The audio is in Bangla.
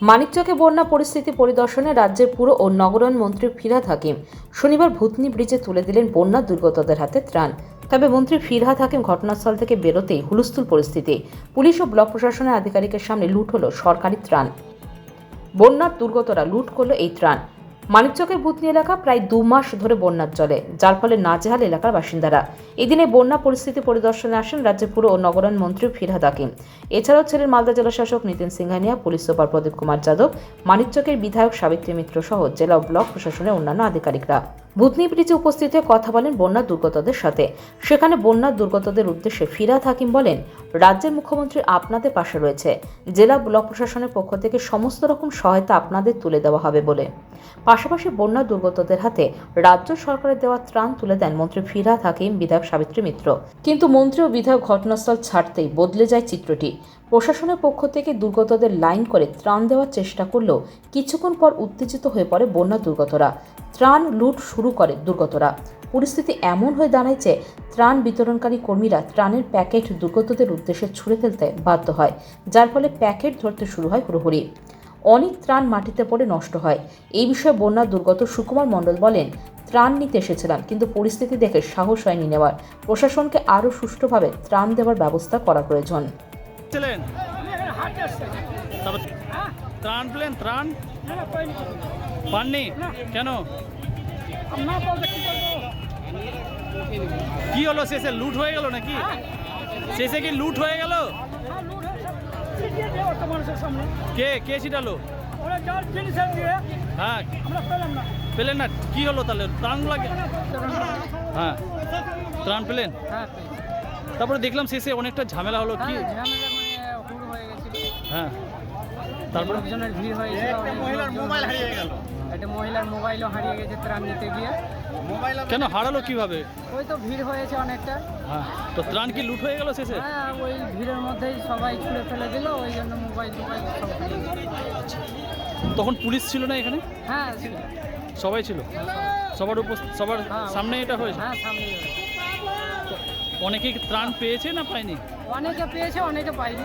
মানিকচকে বন্যা পরিস্থিতি পরিদর্শনে রাজ্যের পুর ও নগরায়ণ মন্ত্রী ফিরহাদ হাকিম শনিবার ভূতনি ব্রিজে তুলে দিলেন বন্যা দুর্গতদের হাতে ত্রাণ। তবে মন্ত্রী ফিরহাদ হাকিম ঘটনাস্থল থেকে বেরোতেই হুলস্থুল পরিস্থিতি। পুলিশ ও ব্লক প্রশাসনের আধিকারিকের সামনে লুট হলো সরকারি ত্রাণ। বন্যার দুর্গতরা লুট করল এই ত্রাণ। মানিকচকের বুতনি এলাকা প্রায় দু মাস ধরে বন্যার জলে যার ফলে নাজেহাল এলাকার বাসিন্দারা। এদিনে বন্যা পরিস্থিতি পরিদর্শনে আসেন রাজ্যের পুর ও নগরায়ণ মন্ত্রী ফিরহাদ হাকিম। এছাড়াও ছিলেন মালদা জেলা শাসক নিতিন সিংহানিয়া, পুলিশ সুপার প্রদীপ কুমার যাদব, মানিকচকের বিধায়ক সাবিত্রী মিত্র সহ জেলা ব্লক প্রশাসনের অন্যান্য আধিকারিকরা। ভূতনি ব্রিজে উপস্থিত হয়ে কথা বলেন বন্যা দুর্গতদের সাথে। সেখানে বন্যা দুর্গতদের উদ্দেশ্যে ফিরাদ হাকিম বলেন, রাজ্যের মুখ্যমন্ত্রী আপনাদের পাশে রয়েছে। জেলা ব্লক প্রশাসনের পক্ষ থেকে সমস্ত রকম সহায়তা আপনাদের তুলে দেওয়া হবে বলে। পাশাপাশি বন্যা দুর্গতদের হাতে রাজ্য সরকারের দেওয়া ত্রাণ তুলে দেন মন্ত্রী ফিরাদ হাকিম, বিধায়ক সাবিত্রী মিত্র। কিন্তু মন্ত্রী ও বিধায়ক ঘটনাস্থল ছাড়তেই বদলে যায় চিত্রটি। প্রশাসনের পক্ষ থেকে দুর্গতদের লাইন করে ত্রাণ দেওয়ার চেষ্টা করলেও কিছুক্ষণ পর উত্তেজিত হয়ে পড়ে বন্যা দুর্গতরা। ত্রাণ লুট শুরু করে দুর্গতরা। পরিস্থিতি এমন হয়ে দাঁড়ায় যে ত্রাণ বিতরণকারী কর্মীরা ত্রাণের প্যাকেট দুর্গতদের উদ্দেশ্যে ছুড়ে ফেলতে বাধ্য হয়, যার ফলে প্যাকেট ধরতে শুরু হয় হুড়োহুড়ি। অনেক ত্রাণ মাটিতে পড়ে নষ্ট হয়। এই বিষয়ে বন্যা দুর্গত সুকুমার মণ্ডল বলেন, ত্রাণ নিতে এসেছিলাম, কিন্তু পরিস্থিতি দেখে সাহস হয়নি নেওয়ার। প্রশাসনকে আরও সুষ্ঠুভাবে ত্রাণ দেওয়ার ব্যবস্থা করা প্রয়োজন। ত্রাণ পেলেন ত্রাণ পাননি? কেন? কি হলো? শেষে লুট হয়ে গেল নাকি? শেষে কি লুট হয়ে গেল? কে? কে ছিটালো? হ্যাঁ। পেলেন না। কি হলো তাহলে? ত্রাণ লাগে হ্যাঁ। ত্রাণ পেলেন? হ্যাঁ তারপরে দেখলাম শেষে অনেকটা ঝামেলা হলো। কি? হ্যাঁ, ঝামেলা মানে হয়ে গেছিল। হ্যাঁ। তারপরে লোকজনের ভিড় হয়েছিল মহিলার মোবাইল হারিয়ে গেল। একটা মহিলার মোবাইলও হারিয়ে গেছে ত্রাণ নিতে গিয়ে। মোবাইল কেন হারালো কীভাবে? ওই তো ভিড় হয়েছে অনেকটা। হ্যাঁ। তো ত্রাণ কি লুট হয়ে গেল শেষে? হ্যাঁ ওই ভিড়ের মধ্যেই সবাই ছুঁড়ে ফেলে দিল ওই জন্য মোবাইল টোবাইল সব গেল। তখন পুলিশ ছিল না এখানে? হ্যাঁ ছিল। সবাই ছিল? সবার উপর সবার হ্যাঁ। সামনে এটা হয়েছে? হ্যাঁ সামনে অনেকেই ত্রাণ পেয়েছে না পায়নি? অনেকে পেয়েছে অনেকে পাইনি